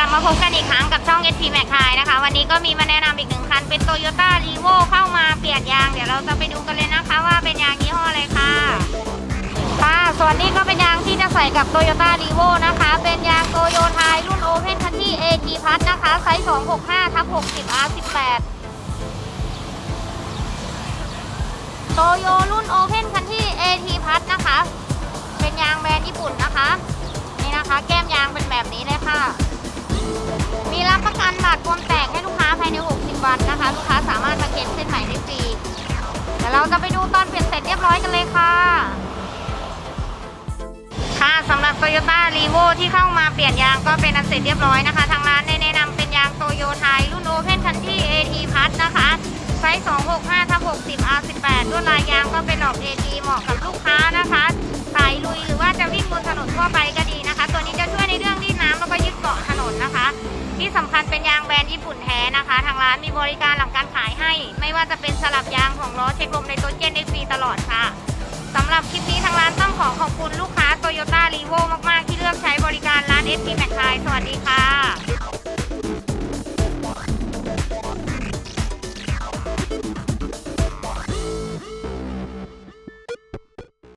ลับมาพบกันอีกครั้งกับช่อง SP Mac ไทยนะคะ วันนี้ก็มีมาแนะนำอีกหนึ่งคัน เป็น Toyota r e v o เข้ามาเปลี่ยนยาง เดี๋ยวเราจะไปดูกันเลยนะคะว่าเป็นยางยี่ห้ออะไรค่ะ ค่ะ ส่วนนี้ก็เป็นยางที่จะใส่กับ Toyota r e v o นะคะ เป็นยางโตโยไทยรุ่น Open Country AT Plus นะคะไซส์265ทับ60 R18 โตโยรุ่น Open Country 1,000 บาทรวมแตกให้ลูกค้าภายใน 60 วันนะคะ ลูกค้าสามารถมาเก็บเส้นใหม่ได้ฟรีเดี๋ยวเราจะไปดูตอนเปลี่ยนเสร็จเรียบร้อยกันเลยค่ะ ค่ะสำหรับ Toyota r e v o ที่เข้ามาเปลี่ยนยางก็เป็นอันเสร็จเรียบร้อยนะคะ ทางร้านได้แนะนำเป็นยางโตโยไทยรุ่นโอเพนคันที่ AT พัทนะคะไซส์265ทับ60 R18 ลวดลายยางก็เป็นหออก AT เหมาะกับลูกค้านะคะ สายลุยหรือว่าจะวิ่งบนถนนทั่วไปก็ดีนะคะ ตัวนี้จะช่วย สำคัญเป็นยางแบรนด์ญี่ปุ่นแท้นะคะ ทางร้านมีบริการหลังการขายให้ ไม่ว่าจะเป็นสลับยางของล้อเช็คลมในตัวเจนได้ฟรีตลอดค่ะสำหรับคลิปนี้ทางร้านต้องขอขอบคุณลูกค้าโตโยต้ารีโวมาก ๆ ที่เลือกใช้บริการร้าน SP Mac